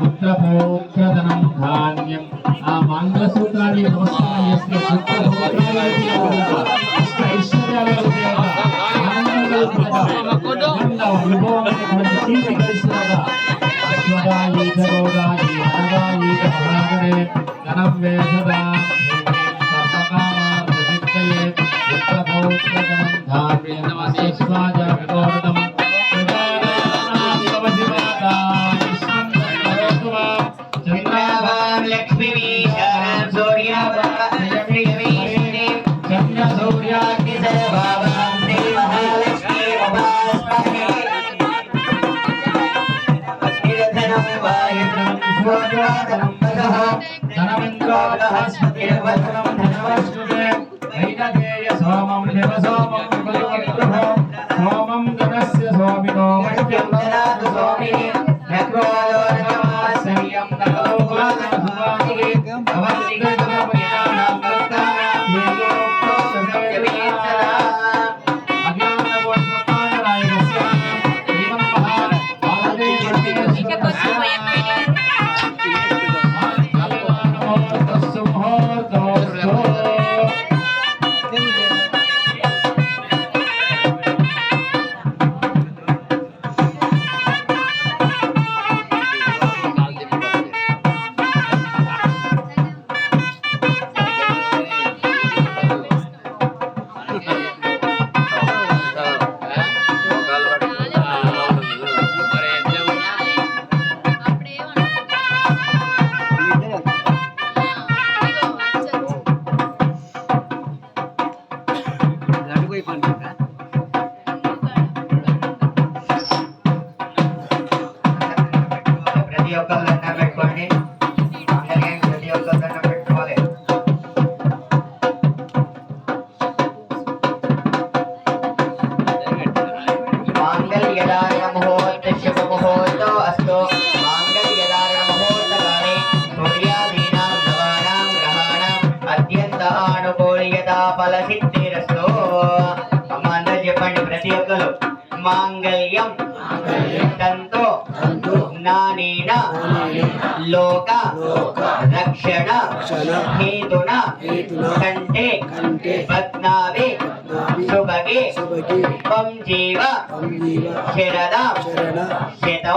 పుత్రపౌత్రధనం ధాన్యం ఆ మంగళసూత్రాన్ని నమస్కారం చేస్తే పుత్రపౌత్రాలు ఐశ్వర్యాలు వాయుధనం స్వోద్వాదనం వదః ధనమింద్రోదహస్పతిర్వదనం ధనవస్తుతే సోమం దేవ సోమం. అత్యంత అమ్మ అందరు చెప్పండి ప్రతి ఒక్కరు మాంగళ్యం తంతో నానేన లోక రక్షణ హేతున కంటే పద్నాభి जीव शरण शरण शरण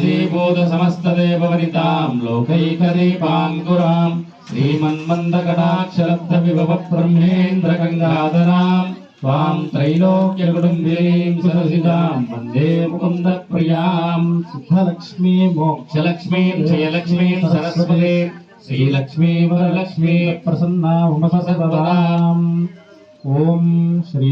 భాసీభూత సమస్తదేవవనితాం లోకైకదీపాంకురాం శ్రీమన్మందకటాక్షరబ్ధ విభవ బ్రహ్మేంద్ర గంగాధరాం స్వాం త్రైలోక్యకుటుంబీం సరసిదాం వందే ముకుంద ప్రియాం సుఖలక్ష్మీ మోక్షలక్ష్మీం జయలక్ష్మీం సరస్వతీం శ్రీలక్ష్మీ వరలక్ష్మీ ప్రసన్నా ఉమసదాం ఓం శ్రీ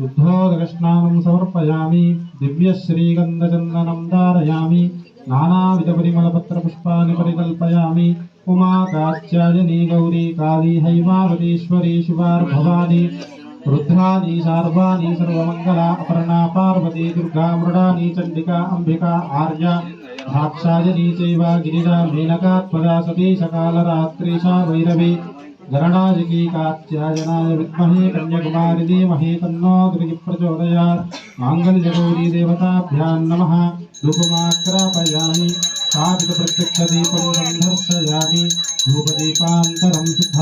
శుద్ధోదకృష్ణానం సమర్పయామి. దివ్యశ్రీగంధచందనం ధారయామి. నానావిధపరిమళపత్రపుష్పాన్ని పరికల్పయామి. ఉమాకాచార్యని గౌరీ కాళీ హైమావతీశ్వరీ శివార్భవాని. రుద్రాని శార్వాణి సర్వమంగళ అపర్ణా పార్వతీ దుర్గా మృడాని చండికా అంబికా ఆర్య. దాక్షాయని చైవ గిరిజా మేనకాత్మజా సతీ సకాలరాత్రి వైరవి. జననాజిగీకాత్యాజనాయ విద్మహే కన్యకుమారి ధీమహే తన్నో దుర్గి ప్రచోదయాత్ మాంగళ్యగౌరీ దేవతాభ్యాం నమ ధూపమాగ్రాపయామి స్థాపిత ప్రత్యక్ష దీపం సందర్శయామి ధూపదీపాంతరం శుద్ధ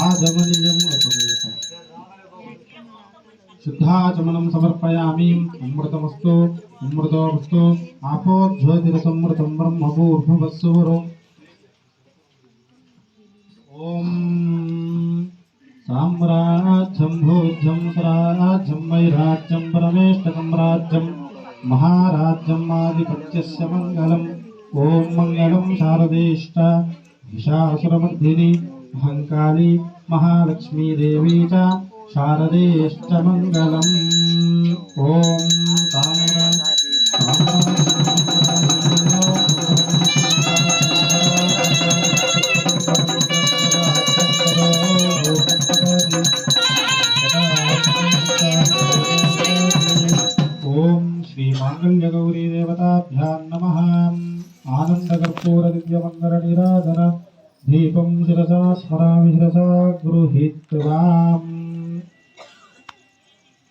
ఆగమనీయం ఉపవేశ శుద్ధాచమనం సమర్పయామి అమృతమస్తు అమృతోస్తు ఆపోజ్యోతిరసమృతం బ్రహ్మపూర్భవస్సువరం సామ్రాజ్యం భోజ్యం ప్రారాజ్యం వైరాజ్యం పరమేష్టకం రాజ్యం మహారాజ్యం ఆధిపత్యస్య మంగళం. ఓం మంగళం శారదేష్ట విషాసురమర్ధిని అహంకాళి మహాలక్ష్మీదేవి చ శారదేష్ట మంగళం. ఓం సామ్రాజ్యం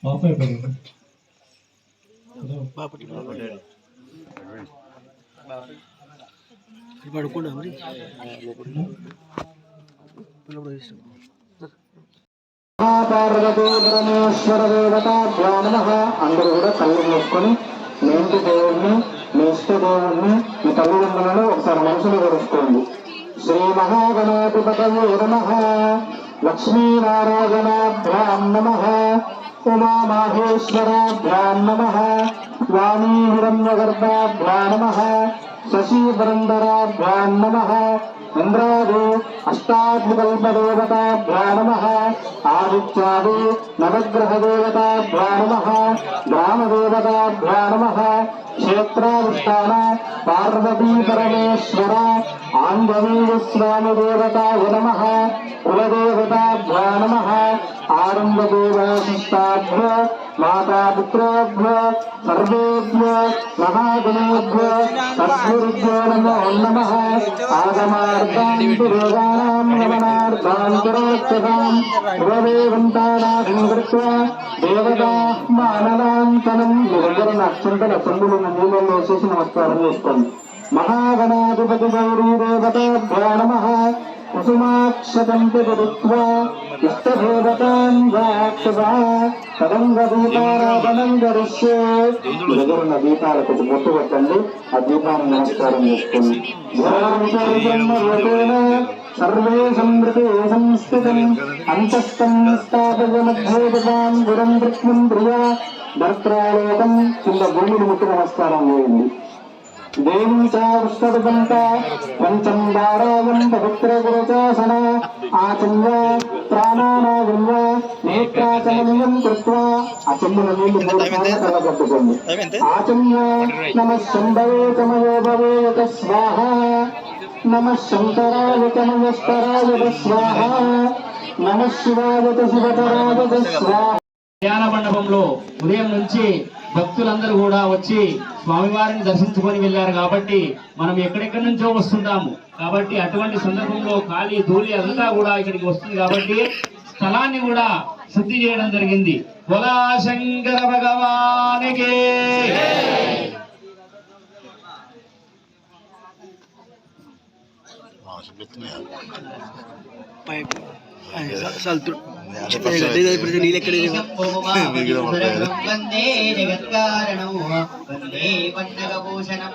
ఆఫ్ అయిపోయింది పడుకోండి పరమేశ్వర దేవత ధ్యాన అందరూ కూడా కళ్ళు మూసుకొని నేటి దేవుణ్ణి మీ ఇష్ట దేవుణ్ణి మీ తల్లిదండ్రులను ఒకసారి మనసులో తెలుసుకోండి శ్రీ మహాగణాధిపతయే లక్ష్మీనారాయణాభ్యాం నమ ఉమామాహేశ్వరాభ్యాం నమ వాణీ హిరణ్యగర్భాభ్యా నమ శశీపురంధరాభ్యాం నమ ఇంద్రాది అష్టాత్మకల్పదేవతాభ్యా నమ ఆదిత్యాది నవగ్రహదేవతాభ్యా నమ గ్రామదేవతాభ్యా నమ క్షేత్రాధిష్టాన పార్వతీ పరమేశ్వర ఆంజనేయ స్వామి దేవతాయ నమ కులదేవతాభ్యా నమ ఆరంభదేవాశిష్టాభ్య మాతాపుత్రేభ్య సర్వేభ్య మహాగణేభ్య సద్గురుభ్యో నమో నమ. ఆగమార్థాంతి రోగాణాం నమనార్థాంతరోక్షతాం శుభదేవంతానాథం కృత్వా దేవతా మానవాంతనం అక్షంతల నమస్కారం చేసుకోండి. మహాగణాధిపతి గౌరీ దేవతాభ్యా నమ కుసుమాక్షతం పిదృత్వా ఇష్టదేవతాన్ వాక్వా తదంగదీపారాధనం గరిష్యే మీ దగ్గర ఉన్న దీపాలకు కొంచెం పెట్టండి ఆ దీపాన్ని నమస్కారం చేసుకోండి సర్వే సంవృతే సంస్థితం అంతస్థం స్థాపయ మధ్యేదాం గురం వృత్మం ప్రియా భర్త్రాలోకం కింద భూమిని నమస్కారం చేయండి. నేత్రాచమనీయం కృత్వా నీళ్ళు మూడు సార్లు ఆచమ్య నమ శంభవే స్వాహ నమ శంకరాయ స్వాహ నమ స్వాహ కళ్యాణ మండపంలో ఉదయం నుంచి భక్తులందరూ కూడా వచ్చి స్వామివారిని దర్శించుకొని వెళ్ళారు కాబట్టి మనం ఎక్కడెక్కడి నుంచో వస్తుంటాము. కాబట్టి అటువంటి సందర్భంలో ఖాళీ ధూళి అంతా కూడా ఇక్కడికి వస్తుంది కాబట్టి స్థలాన్ని కూడా శుద్ధి చేయడం జరిగింది. బోలా శంకర భగవానికి నీళ్ళెక్కడ వందే జగత్కారణం భూషణం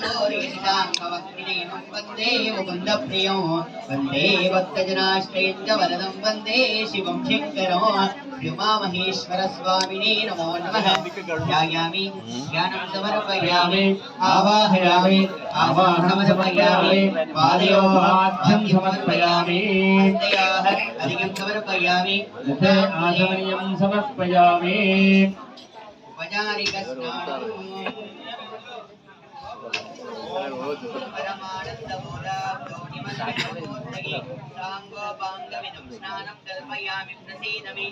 పన్నగభూషణం వందే సూర్యశాంకవక్రిణేమం వందే ముకుందప్రియం వందే భక్తజనాశ్రయంచ వరదం వందే శివం శంకరం ఉమామహేశ్వర స్వామినే నమో నమః ధ్యాయామి ధ్యానం సమర్పయామి ఆవాహయామి ఆవాహనం సమర్పయామి పాదయోహాభ్యం సమర్పయామి హస్తయోః சாங்கோபாங்கவினம் ஸ்நானம் கல்பயாமி பிரசீதமி